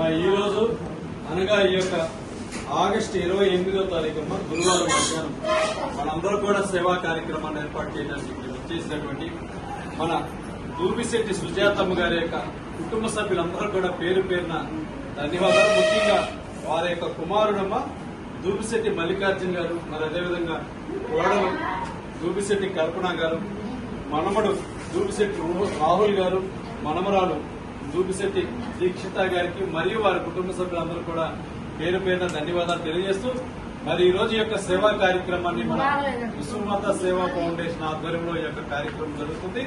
మా ఈరోజు అనగా ఈ యొక్క ఆగస్టు ఇరవై ఎనిమిదో తారీఖున గురువారం మధ్యాహ్నం మనందరూ కూడా సేవా కార్యక్రమాన్ని ఏర్పాటు చేయడానికి ఇక్కడ వచ్చేసినటువంటి మన దూబిశెట్టి సుజాతమ్మ గారి యొక్క కుటుంబ సభ్యులందరూ కూడా పేరు పేరున ధన్యవాదాలు. ముఖ్యంగా వారి యొక్క కుమారుడమ్మ దూబిశెట్టి మల్లికార్జున గారు మరి అదేవిధంగా కోడలు దూబిశెట్టి కల్పన గారు మనమడు దూబిశెట్టి రాహుల్ గారు మనమరాలు జూపిశెట్టి దీక్షిత గారికి మరియు వారి కుటుంబ సభ్యులందరూ కూడా పేరు పేరున ధన్యవాదాలు తెలియజేస్తూ మరి ఈ రోజు యొక్క సేవా కార్యక్రమాన్ని మన విశ్వమాత సేవా ఫౌండేషన్ ఆధ్వర్యంలో ఈ యొక్క కార్యక్రమం జరుగుతుంది.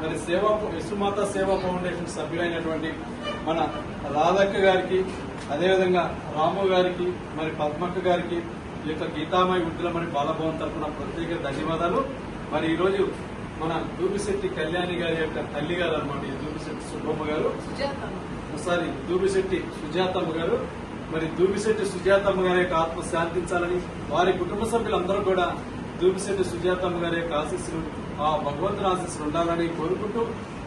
మరి సేవా విశ్వమాత సేవా ఫౌండేషన్ సభ్యులైనటువంటి మన రాధక్క గారికి అదేవిధంగా రాము గారికి మరి పద్మక్క గారికి ఈ యొక్క గీతామయ వృద్ధులమని బాలభవన్ తరఫున ప్రత్యేక ధన్యవాదాలు. మరి ఈ రోజు మన దూబిశెట్టి కళ్యాణి గారి యొక్క తల్లి గారు అనమాట ఈ దూబిశెట్టి సుబ్బమ్మ గారు. సారీ దూబిశెట్టి సుజాతమ్మ గారు. మరి దూబిశెట్టి సుజాతమ్మ గారి యొక్క ఆత్మ శాంతించాలని వారి కుటుంబ సభ్యులందరూ కూడా దూబిశెట్టి సుజాతమ్మ గారి యొక్క ఆశీస్సులు ఆ భగవంతుని ఆశీస్సులు ఉండాలని కోరుకుంటూ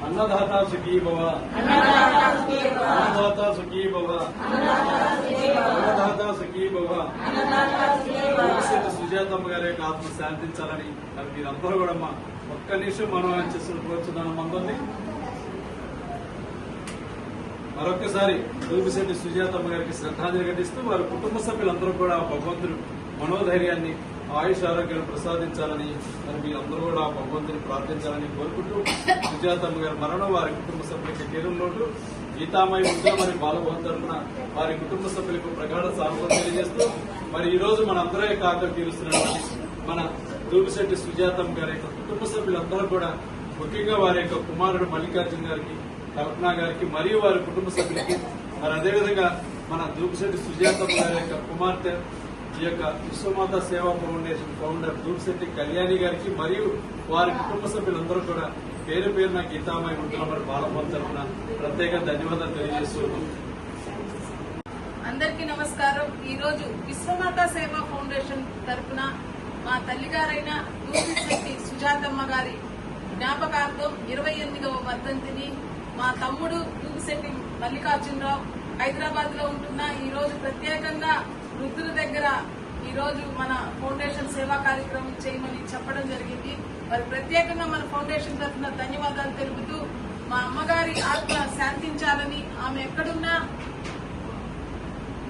అన్నదాత సుఖీ భవ అన్నదాత సుఖీ భవ అన్నదాత సుఖీ భవ దూబిశెట్టి సుజాతమ్మ గారి యొక్క ఆత్మ శాంతించాలని మరి మీరందరూ కూడా మా ఒక్క నిమిషం మనం చేస్తున్న కోరుతున్నాను అందరినీ మరొకసారి దూబిశెట్టి సుజాతమ్మ గారికి శ్రద్ధాంజలి ఘటిస్తూ వారి కుటుంబ సభ్యులందరూ కూడా భగవంతుడు మనోధైర్యాన్ని ఆయుష్ ఆరోగ్యాన్ని ప్రసాదించాలని మరి మీరందరూ కూడా భగవంతుని ప్రార్థించాలని కోరుకుంటూ సుజాతమ్మ గారి మరణం వారి కుటుంబ సభ్యులకి తీరంలోటు గీతామయ ముద్ర మరి బాలభవన్ తరఫున వారి కుటుంబ సభ్యులకు ప్రగాఢ సానుభూతి తెలియజేస్తూ మరి ఈ రోజు మన అందరూ కాక తీరుస్తున్నటువంటి మన దూపిశెట్టి సుజాతమ్మ గారి యొక్క కుటుంబ సభ్యులందరూ కూడా ముఖ్యంగా వారి యొక్క కుమారుడు మల్లికార్జున గారికి కల్పన గారికి మరియు వారి కుటుంబ సభ్యులకి మరి అదేవిధంగా మన దూపిశెట్టి సుజాతమ్మ గారి యొక్క కుమార్తె ఈ యొక్క విశ్వమాత సేవా ఫౌండేషన్ ఫౌండర్ దూపిశెట్టి కళ్యాణి గారికి మరియు వారి కుటుంబ సభ్యులందరూ కూడా పేరు పేరున గీతామయ వృద్ధుల మరి బాలభవన్ తరఫున ప్రత్యేక ధన్యవాదాలు తెలియజేస్తున్నాం అందరికీ నమస్కారం. ఈ రోజు విశ్వమాత సేవా ఫౌండేషన్ తరపున మా తల్లిగారైన దూపిశెట్టి సుజాతమ్మ గారి జ్ఞాపకార్థం ఇరవై ఎనిమిదవ వర్ధంతిని మా తమ్ముడు దూపిశెట్టి మల్లికార్జునరావు హైదరాబాద్లో ఉంటున్న. ఈ రోజు ప్రత్యేకంగా వృద్ధుల దగ్గర ఈ రోజు మన ఫౌండేషన్ సేవా కార్యక్రమం చేయమని చెప్పడం జరిగింది. మరి ప్రత్యేకంగా మన ఫౌండేషన్ తరఫున ధన్యవాదాలు తెలుపుతూ మా అమ్మగారి ఆత్మ శాంతించాలని ఆమె ఎక్కడున్నా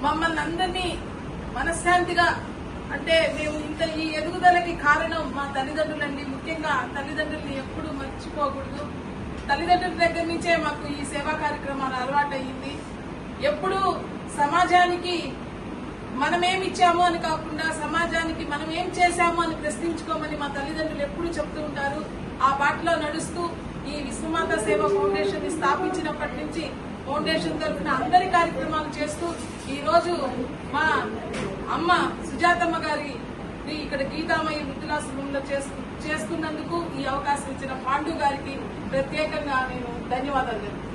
మమ్మల్ని అందరినీ మనశ్శాంతిగా అంటే మేము ఇంత ఈ ఎదుగుదలకి కారణం మా తల్లిదండ్రులండి. ముఖ్యంగా తల్లిదండ్రుల్ని ఎప్పుడు మర్చిపోకూడదు. తల్లిదండ్రుల దగ్గర నుంచే మాకు ఈ సేవా కార్యక్రమాలు అలవాటయ్యింది. ఎప్పుడు సమాజానికి మనం ఏమి ఇచ్చాము అని కాకుండా సమాజానికి మనం ఏం చేశాము అని ప్రశ్నించుకోమని మా తల్లిదండ్రులు ఎప్పుడు చెప్తూ ఉంటారు ఆ బాటలో నడుస్తూ ఈ విశ్వమాత సేవ ఫౌండేషన్ని స్థాపించినప్పటి నుంచి ఫౌండేషన్ తరఫున అందరి కార్యక్రమాలు చేస్తూ ఈ రోజు మా అమ్మ సుజాతమ్మ గారి ఇక్కడ గీతామయ వృద్ధులాశ్రమంలో చేస్తూ చేస్తున్నందుకు ఈ అవకాశం ఇచ్చిన పాండు గారికి ప్రత్యేకంగా నేను ధన్యవాదాలు తెలుపుతున్నాను.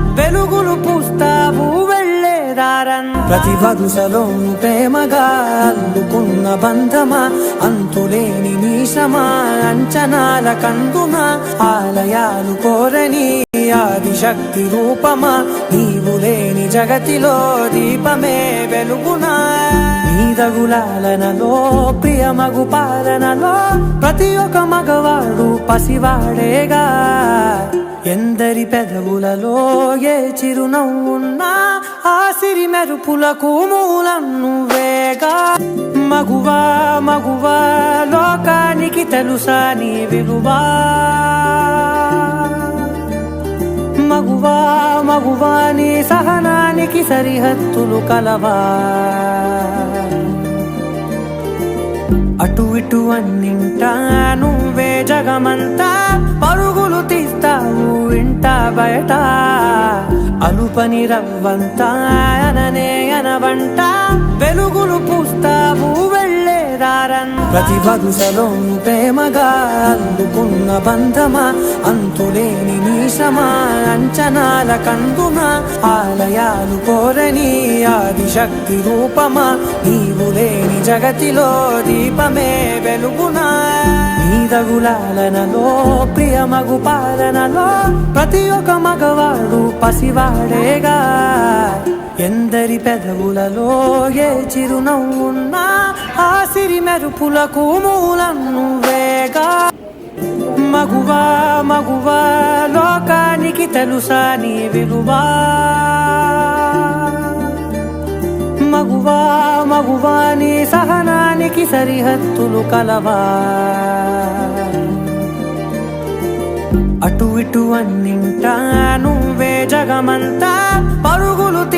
వెలుగులు పూస్తావు వెళ్ళేదారన్. ప్రతి వరుసలోను ప్రేమగా అల్లుకున్న బంధమా? అంతులేని నీశమా అంచనాల కందుమా ఆలయాలు కోరని ఆదిశక్తి రూపమా నీవు లేని జగతిలో దీపమే వెలుగునా. నీదగులాలనలో ప్రియమగు పాలనలో ప్రతి ఒక్క మగవాడు పసివాడేగా. ఎందరి పెదవులలో ఏ చిరునవ్వున్నా ఆ సిరి మెరుపులకు మూలం నువ్వే. నువ్వేగా మగువా మగువా లోకానికి తెలుసా నీ విలువా? మగువా మగువా నీ సహనానికి సరిహద్దులు కలవా? అటు ఇటు అన్నింటా నువ్వే జగమంతా పరుగులు తీస్తావు ఇంట బయట. అలుపని రవ్వంతా అననే అన వెలుగులు పూస్తావు వెళ్ళేదారన్ ప్రతి వరుసలో ప్రేమగా అందుకున్న బంధమా? అంతులేని నీశమా అంచనాల కందున ఆలయాలు కోరని ఆదిశక్తి రూపమా? నీవు లేని జగతిలో దీపమే వెలుగునా? నీదగులాలనలో ప్రియమగు పాలనలో ప్రతి ఒక్క మగవాడు పసివాడేగా. ఎందరి పెదవులలో ఏ చిరునవ్వున్నా ఆ సిరి మెరుపులకు మూలం నువ్వేగా మగువా మగువా లోకానికి తెలుసా నీ విలువా? మగువా మగువా నీ సహనానికి సరిహద్దులు కలవా? అటు ఇటు అన్నింటా నువ్వే జగమంతా. పరుగులు